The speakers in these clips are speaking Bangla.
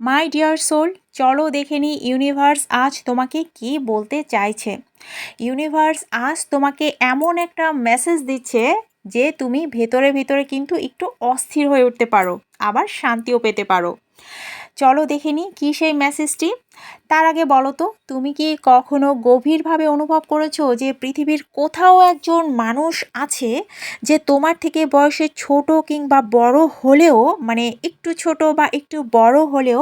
মাই ডিয়ার সোল চলো দেখে নি ইউনিভার্স আজ তোমাকে কি বলতে চাইছে। ইউনিভার্স আজ তোমাকে এমন একটা মেসেজ দিচ্ছে যে তুমি ভেতরে ভেতরে কিন্তু একটু অস্থির হয়ে উঠতে পারো, আবার শান্তিও পেতে পারো। চলো দেখে নিই কী সেই মেসেজটি তার আগে বলো তো, তুমি কি কখনো গভীরভাবে অনুভব করেছ যে পৃথিবীর কোথাও একজন মানুষ আছে যে তোমার থেকে বয়সে ছোট কিংবা বড় হলেও মানে একটু ছোট বা একটু বড় হলেও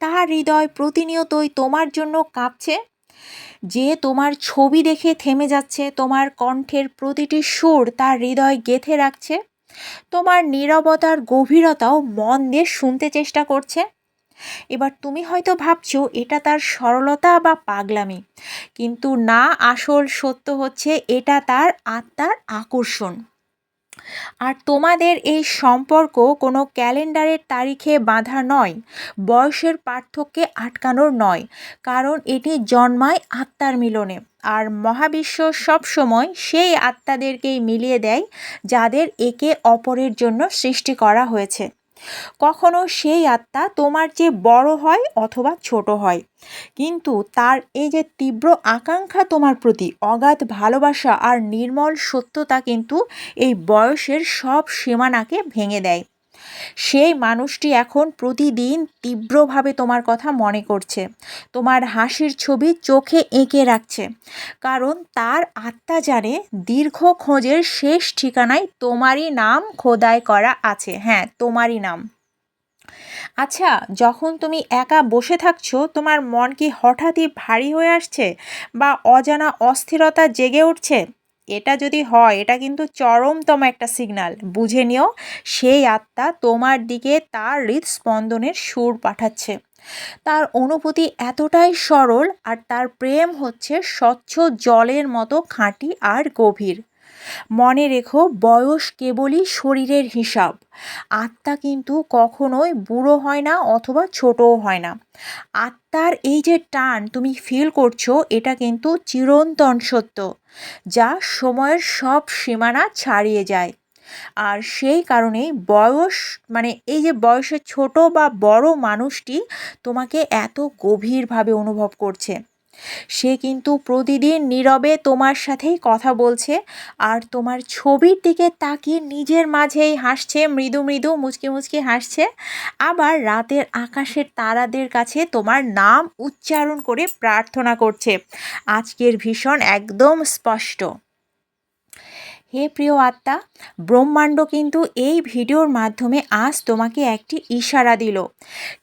তার হৃদয় প্রতিনিয়তই তোমার জন্য কাঁপছে? যে তোমার ছবি দেখে থেমে যাচ্ছে, তোমার কণ্ঠের প্রতিটি সুর তার হৃদয় গেঁথে রাখছে, তোমার নীরবতার গভীরতাও মন দিয়ে শুনতে চেষ্টা করছে। এবার তুমি হয়তো ভাবছ, এটা তার সরলতা বা পাগলামি। কিন্তু না, আসল সত্য হচ্ছে এটা তার আত্মার আকর্ষণ। আর তোমাদের এই সম্পর্ক কোনো ক্যালেন্ডারের তারিখে বাঁধা নয়, বয়সের পার্থক্যে আটকানোর নয়, কারণ এটি জন্মায় আত্মার মিলনে। আর মহাবিশ্ব সবসময় সেই আত্মাদেরকেই মিলিয়ে দেয়, যাদের একে অপরের জন্য সৃষ্টি করা হয়েছে। কখনো সেই আত্মা তোমার চেয়ে বড় হয় অথবা ছোট হয়। কিন্তু তার এই যে তীব্র আকাঙ্ক্ষা তোমার প্রতি, অগাধ ভালোবাসা আর নির্মল সত্যতা কিন্তু এই বয়সের সব সীমানাকে ভেঙে দেয়। সেই মানুষটি এখন প্রতিদিন তীব্রভাবে তোমার কথা মনে করছে। তোমার হাসির ছবি চোখে এঁকে রাখছে। কারণ তার আত্মা জানে দীর্ঘ খোঁজের শেষ ঠিকানায় তোমারই নাম খোদাই করা আছে। হ্যাঁ তোমারই নাম। আচ্ছা যখন তুমি একা বসে থাকছো, তোমার মন কি হঠাৎই ভারী হয়ে আসছে? বা অজানা অস্থিরতা জেগে উঠছে? এটা যদি হয়, এটা কিন্তু চরমতম একটা সিগনাল বুঝে নিও, সেই আত্মা তোমার দিকে তার হৃদস্পন্দনের সুর পাঠাচ্ছে। তার অনুভূতি এতটাই সরল আর তার প্রেম হচ্ছে স্বচ্ছ জলের মতো খাঁটি আর গভীর। মনে রেখো, বয়স কেবলই শরীরের হিসাব। আত্মা কিন্তু কখনোই বুড়ো হয় না অথবা ছোটও হয় না। আত্মার এই যে টান তুমি ফিল করছ, এটা কিন্তু চিরন্তন সত্য, যা সময়ের সব সীমানা ছাড়িয়ে যায়। আর সেই কারণেই বয়স মানে এই যে বয়সে ছোট বা বড় মানুষটি তোমাকে এত গভীরভাবে অনুভব করছে। সে কিন্তু প্রতিদিন নীরবে তোমার সাথেই কথা বলছে আর তোমার ছবির দিকে তাকিয়ে নিজের মাঝেই হাসছে, মৃদু মৃদু মুচকি মুচকি হাসছে। আবার রাতের আকাশের তারাদের কাছে তোমার নাম উচ্চারণ করে প্রার্থনা করছে। আজকের ভীষণ একদম স্পষ্ট। হে প্রিয় আত্মা, ব্রহ্মাণ্ড কিন্তু এই ভিডিওর মাধ্যমে আজ তোমাকে একটি ইশারা দিল।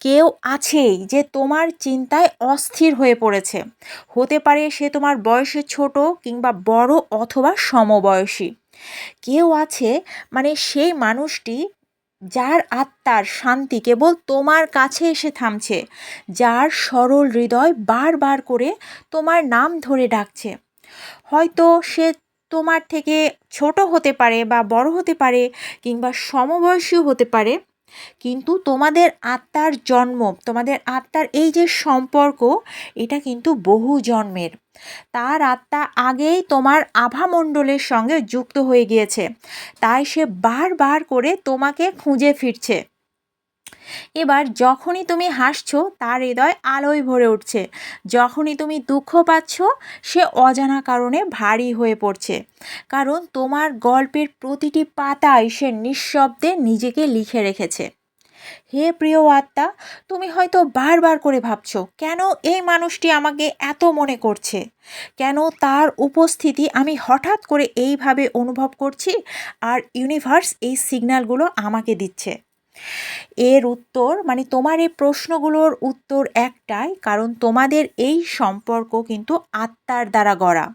কেউ আছেই যে তোমার চিন্তায় অস্থির হয়ে পড়েছে। হতে পারে সে তোমার বয়সে ছোট কিংবা বড় অথবা সমবয়সী। কেউ আছে মানে সেই মানুষটি যার আত্মার শান্তি কেবল তোমার কাছে এসে থামছে, যার সরল হৃদয় বারবার করে তোমার নাম ধরে ডাকছে। হয়তো সে তোমার থেকে ছোট হতে পারে বা বড় হতে পারে কিংবা সমবয়সীও হতে পারে। কিন্তু তোমাদের আত্মার জন্ম, তোমাদের আত্মার এই যে সম্পর্ক, এটা কিন্তু বহু জন্মের। তার আত্মা আগেই তোমার আভামণ্ডলের সঙ্গে যুক্ত হয়ে গিয়েছে। তাই সে বারবার করে তোমাকে খুঁজে ফিরছে। এবার যখনই তুমি হাসছো, তার হৃদয় আলোয় ভরে উঠছে। যখনই তুমি দুঃখ পাচ্ছ, সে অজানা কারণে ভারী হয়ে পড়ছে। কারণ তোমার গল্পের প্রতিটি পাতায় সে নিঃশব্দে নিজেকে লিখে রেখেছে। হে প্রিয় আত্মা, তুমি হয়তো বারবার করে ভাবছ, কেন এই মানুষটি আমাকে এত মনে করছে? কেন তার উপস্থিতি আমি হঠাৎ করে এইভাবে অনুভব করছি? আর ইউনিভার্স এই সিগন্যালগুলো আমাকে দিচ্ছে। এর উত্তর মানে তোমার এই প্রশ্নগুলোর উত্তর একটাই, কারণ তোমাদের এই সম্পর্ক কিন্তু আত্মার দ্বারা গড়া।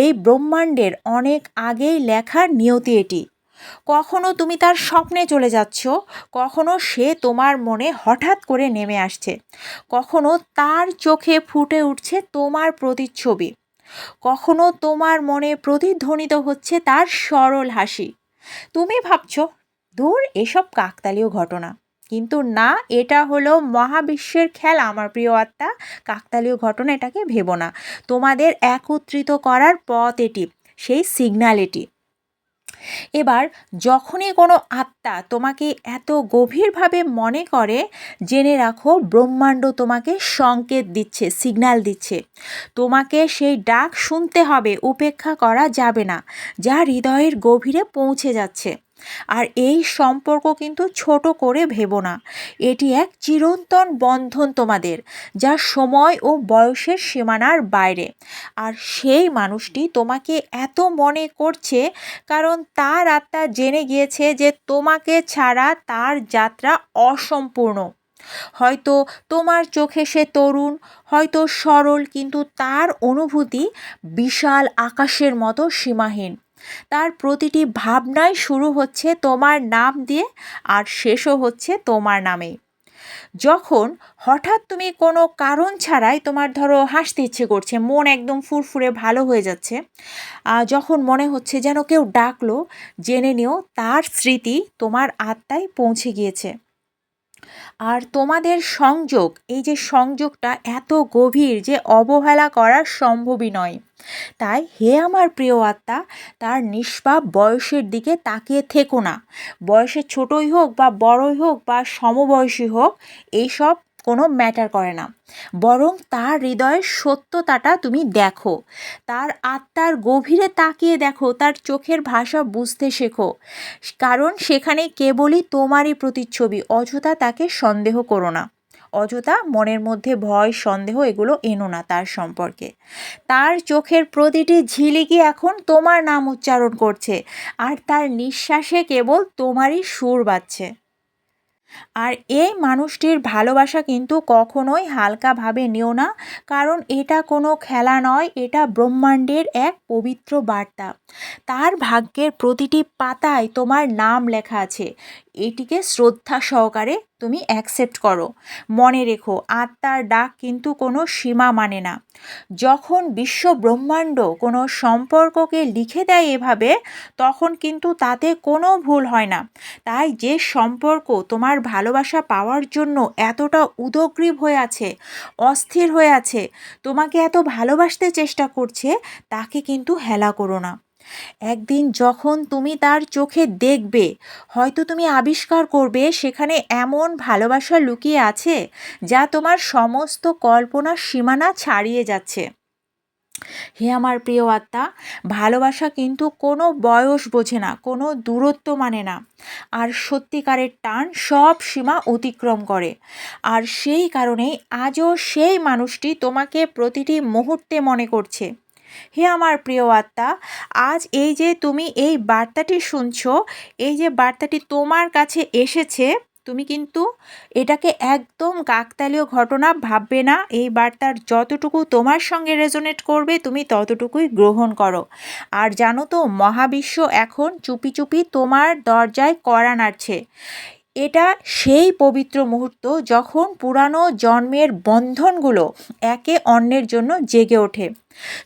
এই ব্রহ্মাণ্ডের অনেক আগেই লেখার নিয়তি এটি। কখনো তুমি তার স্বপ্নে চলে যাচ্ছ, কখনো সে তোমার মনে হঠাৎ করে নেমে আসছে, কখনো তার চোখে ফুটে উঠছে তোমার প্রতিচ্ছবি, কখনো তোমার মনে প্রতিধ্বনিত হচ্ছে তার সরল হাসি। তুমি ভাবছ দূর এসব কাকতালীয় ঘটনা। কিন্তু না, এটা হলো মহাবিশ্বের খেলা, আমার প্রিয় আত্মা। কাকতালীয় ঘটনা, এটাকে ভেবো না। তোমাদের একত্রিত করার পথ এটি, সেই সিগন্যাল এটি। এবার, যখনই কোনো আত্মা তোমাকে এত গভীরভাবে মনে করে, জেনে রাখো, ব্রহ্মাণ্ড তোমাকে সংকেত দিচ্ছে সিগন্যাল দিচ্ছে। তোমাকে সেই ডাক শুনতে হবে, উপেক্ষা করা যাবে না, যা হৃদয়ের গভীরে পৌঁছে যাচ্ছে। আর এই সম্পর্ক কিন্তু ছোট করে ভেবো না। এটি এক চিরন্তন বন্ধন তোমাদের, যা সময় ও বয়সের সীমানার বাইরে। আর সেই মানুষটি তোমাকে এত মনে করছে, কারণ তার আত্মা জেনে গিয়েছে যে তোমাকে ছাড়া তার যাত্রা অসম্পূর্ণ। হয়তো তোমার চোখে সে তরুণ, হয়তো সরল, কিন্তু তার অনুভূতি বিশাল আকাশের মতো সীমাহীন। তার প্রতিটি ভাবনাই শুরু হচ্ছে তোমার নাম দিয়ে আর শেষও হচ্ছে তোমার নামে। যখন হঠাৎ তুমি কোনো কারণ ছাড়াই তোমার ধরো হাসতে ইচ্ছে করছে, মন একদম ফুরফুরে ভালো হয়ে যাচ্ছে যখন মনে হচ্ছে যেন কেউ ডাকলো, জেনে নিও তার স্মৃতি তোমার আত্মায় পৌঁছে গিয়েছে। আর তোমাদের সংযোগ, এই যে সংযোগটা এত গভীর যে অবহেলা করা সম্ভবই নয়। তাই হে আমার প্রিয় আত্মা, তার নিষ্পাপ বয়সের দিকে তাকিয়ে থেকো না। বয়সে ছোটই হোক বা বড়ই হোক বা সমবয়সী হোক, এইসব কোনো ম্যাটার করে না। বরং তার হৃদয়ের সত্যতাটা তুমি দেখো। তার আত্মার গভীরে তাকিয়ে দেখো। তার চোখের ভাষা বুঝতে শেখো। কারণ সেখানে কেবলই তোমারই প্রতিচ্ছবি। অযথা তাকে সন্দেহ করো না। অযথা মনের মধ্যে ভয়, সন্দেহ এগুলো এনো না তার সম্পর্কে। তার চোখের প্রতিটি ঝিলিকি এখন তোমার নাম উচ্চারণ করছে। আর তার নিঃশ্বাসে কেবল তোমারই সুর বাজছে। আর এই মানুষটির ভালোবাসা কিন্তু কখনোই হালকাভাবে নিও না, কারণ এটা কোনো খেলা নয়, এটা ব্রহ্মাণ্ডের এক পবিত্র বার্তা। তার ভাগ্যের প্রতিটি পাতায় তোমার নাম লেখা আছে। এটিকে শ্রদ্ধা সহকারে তুমি অ্যাকসেপ্ট করো। মনে রেখো, আত্মার ডাক কিন্তু কোনো সীমা মানে না। যখন বিশ্ব ব্রহ্মাণ্ড কোনো সম্পর্ককে লিখে দেয় এভাবে, তখন কিন্তু তাতে কোনো ভুল হয় না। তাই যে সম্পর্ক তোমার ভালোবাসা পাওয়ার জন্য এতটা উদগ্রীব হয়ে আছে, অস্থির হয়ে আছে, তোমাকে এত ভালোবাসতে চেষ্টা করছে, তাকে কিন্তু হেলা করো না। একদিন যখন তুমি তার চোখে দেখবে, হয়তো তুমি আবিষ্কার করবে সেখানে এমন ভালোবাসা লুকিয়ে আছে যা তোমার সমস্ত কল্পনার সীমানা ছাড়িয়ে যাচ্ছে। হে আমার প্রিয় আত্মা, ভালোবাসা কিন্তু কোনো বয়স বোঝে না, কোনো দূরত্ব মানে না। আর সত্যিকারের টান সব সীমা অতিক্রম করে। আর সেই কারণেই আজও সেই মানুষটি তোমাকে প্রতিটি মুহূর্তে মনে করছে। হে আমার প্রিয় আত্মা, আজ এই যে তুমি এই বার্তাটি শুনছো, এই যে বার্তাটি তোমার কাছে এসেছে তুমি কিন্তু এটাকে একদম কাকতালীয় ঘটনা ভাববে না। এই বার্তার যতটুকু তোমার সঙ্গে রেজোনেট করবে, তুমি ততটুকুই গ্রহণ করো। আর জানো তো, মহাবিশ্ব এখন চুপি চুপি তোমার দরজায় করা নাড়ছে। এটা সেই পবিত্র মুহূর্ত যখন পুরানো জন্মের বন্ধনগুলো একে অন্যের জন্য জেগে ওঠে,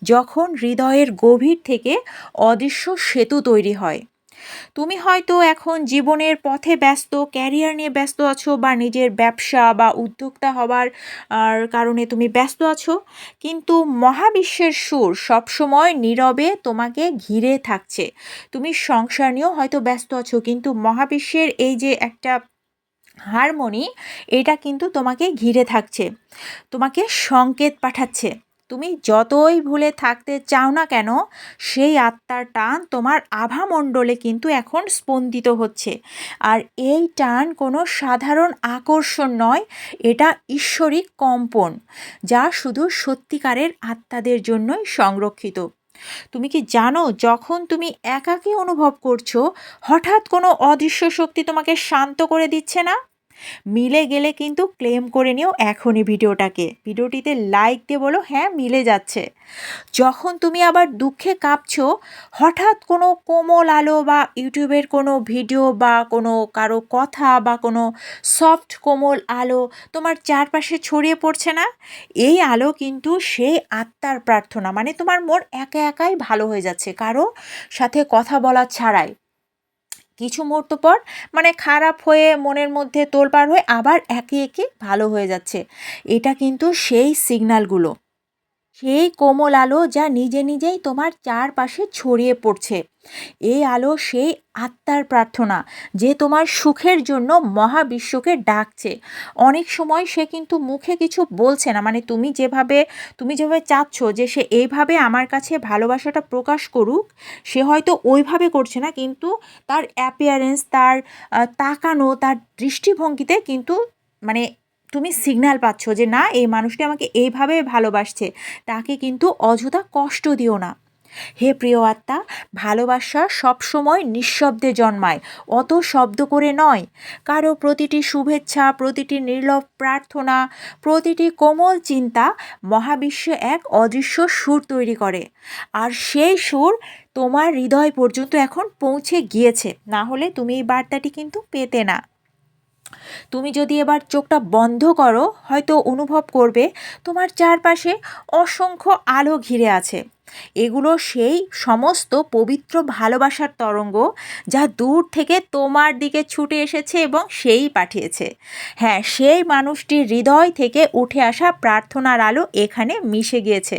যখন হৃদয়ের গভীর থেকে অদৃশ্য সেতু তৈরি হয়। তুমি হয়তো এখন জীবনের পথে ব্যস্ত ক্যারিয়ার নিয়ে ব্যস্ত আছো বা নিজের ব্যবসা বা উদ্যোক্তা হবার কারণে তুমি ব্যস্ত আছো, কিন্তু মহাবিশ্বের সুর সবসময় নীরবে তোমাকে ঘিরে থাকছে। তুমি সংসার নিয়েও হয়তো ব্যস্ত আছো, কিন্তু মহাবিশ্বের এই যে একটা হারমোনি, এটা কিন্তু তোমাকে ঘিরে থাকছে, তোমাকে সংকেত পাঠাচ্ছে। তুমি যতই ভুলে থাকতে চাও না কেন, সেই আত্মার টান তোমার আভামণ্ডলে কিন্তু এখন স্পন্দিত হচ্ছে। আর এই টান কোনো সাধারণ আকর্ষণ নয়, এটা ঈশ্বরিক কম্পন, যা শুধু সত্যিকারের আত্মাদের জন্যই সংরক্ষিত। তুমি কি জানো, যখন তুমি একাকী অনুভব করছ, হঠাৎ কোনো অদৃশ্য শক্তি তোমাকে শান্ত করে দিচ্ছে না? মিলে গেলে কিন্তু ক্লেম করে নিও এখনই ভিডিওটাকে। ভিডিওটিতে লাইক দিয়ে বলো হ্যাঁ মিলে যাচ্ছে। যখন তুমি আবার দুঃখে কাঁপছো, হঠাৎ কোনো কোমল আলো বা ইউটিউবের কোনো ভিডিও বা কোনো কারও কথা বা কোনো সফট কোমল আলো তোমার চারপাশে ছড়িয়ে পড়ছে না? এই আলো কিন্তু সেই আত্মার প্রার্থনা মানে তোমার মন একা একাই ভালো হয়ে যাচ্ছে, কারও সাথে কথা বলা ছাড়াই। কিছু মুহূর্ত পর মানে খারাপ হয়ে মনের মধ্যে তোলপাড় হয়ে আবার একে একে ভালো হয়ে যাচ্ছে। এটা কিন্তু সেই সিগনালগুলো সেই কোমল আলো যা নিজে নিজেই তোমার চারপাশে ছড়িয়ে পড়ছে। এই আলো সেই আত্মার প্রার্থনা, যে তোমার সুখের জন্য মহাবিশ্বকে ডাকছে। অনেক সময় সে কিন্তু মুখে কিছু বলছে না মানে তুমি যেভাবে তুমি যেভাবে চাচ্ছ যে সে এইভাবে আমার কাছে ভালোবাসাটা প্রকাশ করুক, সে হয়তো ওইভাবে করছে না, কিন্তু তার অ্যাপিয়ারেন্স তার তাকানো, তার দৃষ্টিভঙ্গিতে কিন্তু মানে তুমি সিগন্যাল পাচ্ছ যে, না, এই মানুষটি আমাকে এইভাবে ভালোবাসছে, তাকে কিন্তু অযথা কষ্ট দিও না। হে প্রিয় আত্মা, ভালোবাসা সবসময় নিঃশব্দে জন্মায়, অত শব্দ করে নয়। কারও প্রতিটি শুভেচ্ছা, প্রতিটি নির্লভ প্রার্থনা, প্রতিটি কোমল চিন্তা মহাবিশ্বে এক অদৃশ্য সুর তৈরি করে। আর সেই সুর তোমার হৃদয় পর্যন্ত এখন পৌঁছে গিয়েছে। না হলে তুমি এই বার্তাটি কিন্তু পেতে না। তুমি যদি এবার চোখটা বন্ধ করো, হয়তো অনুভব করবে তোমার চারপাশে অসংখ্য আলো ঘিরে আছে। এগুলো সেই সমস্ত পবিত্র ভালোবাসার তরঙ্গ যা দূর থেকে তোমার দিকে ছুটে এসেছে এবং সেই পাঠিয়েছে। হ্যাঁ সেই মানুষটির হৃদয় থেকে উঠে আসা প্রার্থনার আলো এখানে মিশে গিয়েছে।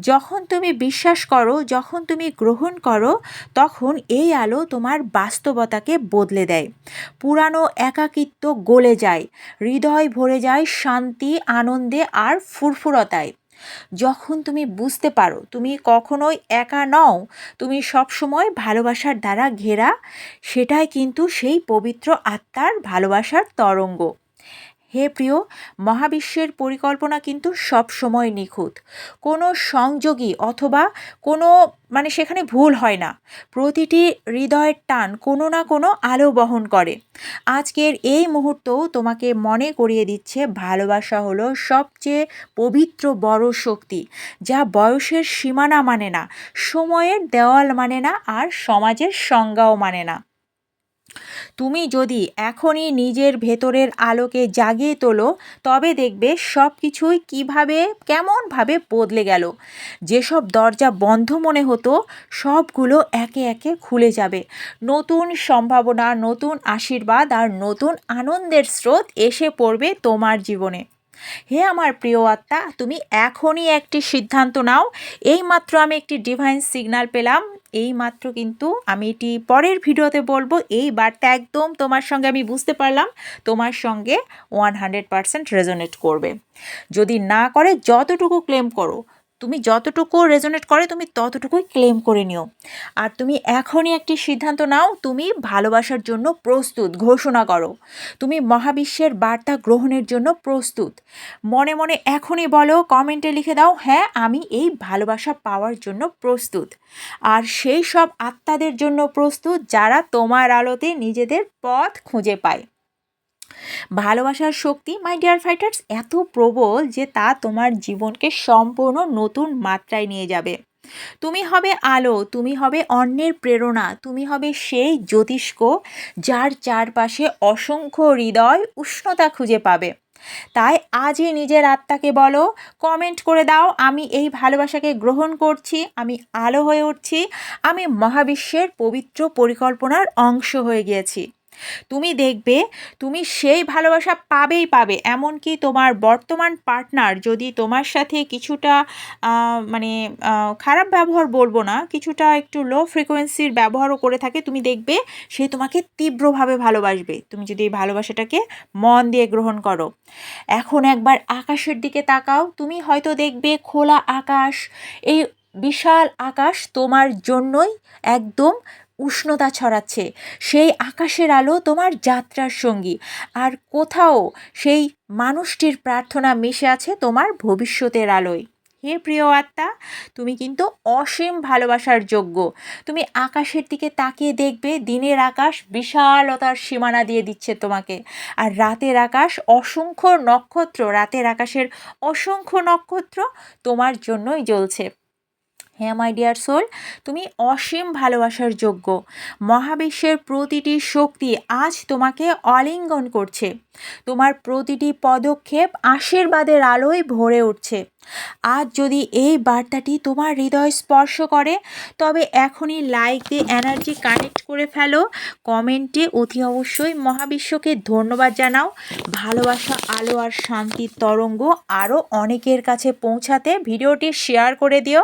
যখন তুমি বিশ্বাস করো, যখন তুমি গ্রহণ করো, তখন এই আলো তোমার বাস্তবতাকে বদলে দেয়। পুরানো একাকিত্ব গলে যায়, হৃদয় ভরে যায় শান্তি, আনন্দে আর ফুরফুরতায়। যখন তুমি বুঝতে পারো, তুমি কখনোই একা নও, তুমি সবসময় ভালোবাসার দ্বারা ঘেরা, সেটাই কিন্তু সেই পবিত্র আত্মার ভালোবাসার তরঙ্গ। হে প্রিয়, মহাবিশ্বের পরিকল্পনা কিন্তু সব সময় নিখুঁত। কোনো সংযোগী অথবা কোনো মানে সেখানে ভুল হয় না। প্রতিটি হৃদয়ের টান কোনো না কোনো আলো বহন করে। আজকের এই মুহূর্তও তোমাকে মনে করিয়ে দিচ্ছে, ভালোবাসা হলো সবচেয়ে পবিত্র বড় শক্তি, যা বয়সের সীমানা মানে না, সময়ের দেওয়াল মানে না, আর সমাজের সংজ্ঞাও মানে না। তুমি যদি এখনই নিজের ভেতরের আলোকে জাগিয়ে তোলো, তবে দেখবে সব কিছুই কীভাবে, কেমনভাবে বদলে গেল। যেসব দরজা বন্ধ মনে হতো, সবগুলো একে একে খুলে যাবে। নতুন সম্ভাবনা, নতুন আশীর্বাদ আর নতুন আনন্দের স্রোত এসে পড়বে তোমার জীবনে। হে আমার প্রিয় আত্মা, তুমি এখনই একটি সিদ্ধান্ত নাও। এইমাত্র আমি একটি ডিভাইন সিগনাল পেলাম। এই মাত্র কিন্তু আমি এটি পরের ভিডিওতে বলব। এই বার্তা একদম তোমার সঙ্গে আমি বুঝতে পারলাম। তোমার সঙ্গে ওয়ান হান্ড্রেড পারসেন্ট রেজোনেট করবে। যদি না করে যতটুকু ক্লেম করো তুমি যতটুকু রেজোনেট করে, তুমি ততটুকুই ক্লেম করে নিও। আর তুমি এখনই একটি সিদ্ধান্ত নাও, তুমি ভালোবাসার জন্য প্রস্তুত, ঘোষণা করো। তুমি মহাবিশ্বের বার্তা গ্রহণের জন্য প্রস্তুত। মনে মনে এখনই বলো কমেন্টে লিখে দাও হ্যাঁ আমি এই ভালোবাসা পাওয়ার জন্য প্রস্তুত। আর সেই সব আত্মাদের জন্য প্রস্তুত, যারা তোমার আলোতে নিজেদের পথ খুঁজে পায়। ভালোবাসার শক্তি মাই ডিয়ার ফাইটার্স এত প্রবল যে তা তোমার জীবনকে সম্পূর্ণ নতুন মাত্রায় নিয়ে যাবে। তুমি হবে আলো, তুমি হবে অন্যের প্রেরণা, তুমি হবে সেই জ্যোতিষ্ক যার চারপাশে অসংখ্য হৃদয় উষ্ণতা খুঁজে পাবে। তাই আজই নিজের আত্মাকে বলো কমেন্ট করে দাও, আমি এই ভালোবাসাকে গ্রহণ করছি, আমি আলো হয়ে উঠছি, আমি মহাবিশ্বের পবিত্র পরিকল্পনার অংশ হয়ে গিয়েছি। তুমি দেখবে, তুমি সেই ভালোবাসা পাবেই পাবে, এমনকি তোমার বর্তমান পার্টনার যদি তোমার সাথে কিছুটা মানে খারাপ ব্যবহার বলব না, কিছুটা একটু লো ফ্রিকোয়েন্সির ব্যবহারও করে থাকে, তুমি দেখবে সে তোমাকে তীব্রভাবে ভালোবাসবে। তুমি যদি এই ভালোবাসাটাকে মন দিয়ে গ্রহণ করো। এখন একবার আকাশের দিকে তাকাও, তুমি হয়তো দেখবে খোলা আকাশ, এই বিশাল আকাশ তোমার জন্যই একদম উষ্ণতা ছড়াচ্ছে। সেই আকাশের আলো তোমার যাত্রার সঙ্গী। আর কোথাও সেই মানুষটির প্রার্থনা মিশে আছে তোমার ভবিষ্যতের আলোয়। হে প্রিয় আত্মা, তুমি কিন্তু অসীম ভালোবাসার যোগ্য। তুমি আকাশের দিকে তাকিয়ে দেখবে দিনের আকাশ বিশালতার সীমানা দিয়ে দিচ্ছে তোমাকে। আর রাতের আকাশ অসংখ্য নক্ষত্র, রাতের আকাশের অসংখ্য নক্ষত্র তোমার জন্যই জ্বলছে। হ্যাঁ মাই ডিয়ার সোল তুমি অসীম ভালোবাসার যোগ্য। মহাবিশ্বের প্রতিটি শক্তি আজ তোমাকে অলিঙ্গন করছে। তোমার প্রতিটি পদক্ষেপ আশীর্বাদের আলোয় ভরে উঠছে। আজ যদি এই বার্তাটি তোমার হৃদয় স্পর্শ করে, তবে এখনই লাইক দিয়ে এনার্জি কানেক্ট করে ফেলো। কমেন্টে অতি অবশ্যই মহাবিশ্বকে ধন্যবাদ জানাও। ভালোবাসা, আলো আর শান্তির তরঙ্গ আরও অনেকের কাছে পৌঁছাতে ভিডিওটি শেয়ার করে দিও।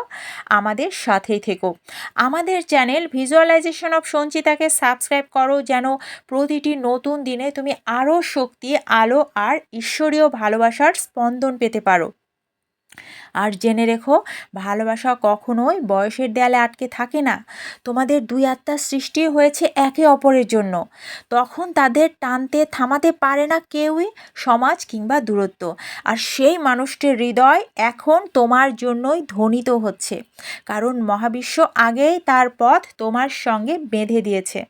আমাদের সাথেই থেকো। আমাদের চ্যানেল ভিজুয়ালাইজেশন অফ সঞ্চিতাকে সাবস্ক্রাইব করো যেন প্রতিটি নতুন দিনে তুমি আরও শক্তি, আলো আর ঈশ্বরীয় ভালোবাসার স্পন্দন পেতে পারো। আর জেনে রেখো, ভালোবাসা কখনোই বয়সের দেয়ালে আটকে থাকে না। তোমাদের দুই আত্মার সৃষ্টি হয়েছে একে অপরের জন্য। তখন তাদের টানতে থামাতে পারে না কেউই, সমাজ কিংবা দূরত্ব। আর সেই মানুষটির হৃদয় এখন তোমার জন্যই ধ্বনিত হচ্ছে। কারণ মহাবিশ্ব আগেই তার পথ তোমার সঙ্গে বেঁধে দিয়েছে।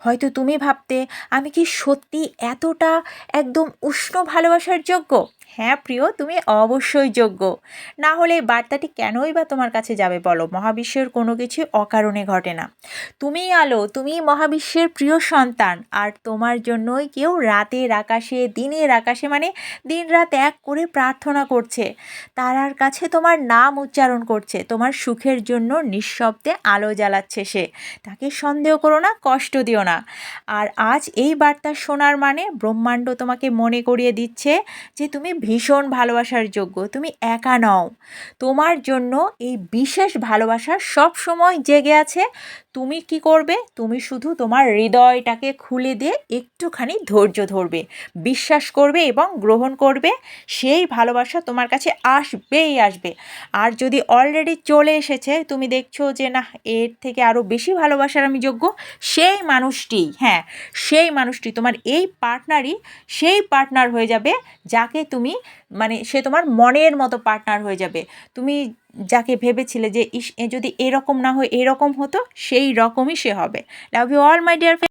হয়তো তুমি ভাবতে, আমি কি সত্যি এতটা একদম উষ্ণ ভালোবাসার যোগ্য? হ্যাঁ প্রিয়, তুমি অবশ্যই যোগ্য। না হলে বার্তাটি কেনই বা তোমার কাছে যাবে বলো? মহাবিশ্বের কোনো কিছু অকারণে ঘটে না। তুমিই আলো তুমি মহাবিশ্বের প্রিয় সন্তান। আর তোমার জন্যই কেউ রাতের আকাশে, দিনের আকাশে মানে দিন রাত এক করে প্রার্থনা করছে। তারার কাছে তোমার নাম উচ্চারণ করছে। তোমার সুখের জন্য নিঃশব্দে আলো জ্বালাচ্ছে সে। তাকে সন্দেহ করো না, কষ্ট দিও না। আর আজ এই বার্তা শোনার মানে ব্রহ্মাণ্ড তোমাকে মনে করিয়ে দিচ্ছে যে তুমি ভীষণ ভালোবাসার যোগ্য, তুমি একা নও। তোমার জন্য এই বিশেষ ভালোবাসা সব সময় জেগে আছে। তুমি কি করবে? তুমি শুধু তোমার হৃদয়টাকে খুলে দিয়ে একটুখানি ধৈর্য ধরবে, বিশ্বাস করবে এবং গ্রহণ করবে। সেই ভালোবাসা তোমার কাছে আসবেই আসবে। আর যদি অলরেডি চলে এসেছে, তুমি দেখছ যে না এর থেকে আরও বেশি ভালোবাসার আমি যোগ্য। সেই মানুষটি হ্যাঁ সেই মানুষটি, তোমার এই পার্টনারই সেই পার্টনার হয়ে যাবে, যাকে তুমি মানে সে তোমার মনের মতো পার্টনার হয়ে যাবে। তুমি যাকে ভেবেছিলে যে, ইস, এ যদি এরকম না হয়, এরকম হতো, সেই রকমই সে হবে। Love you all my dear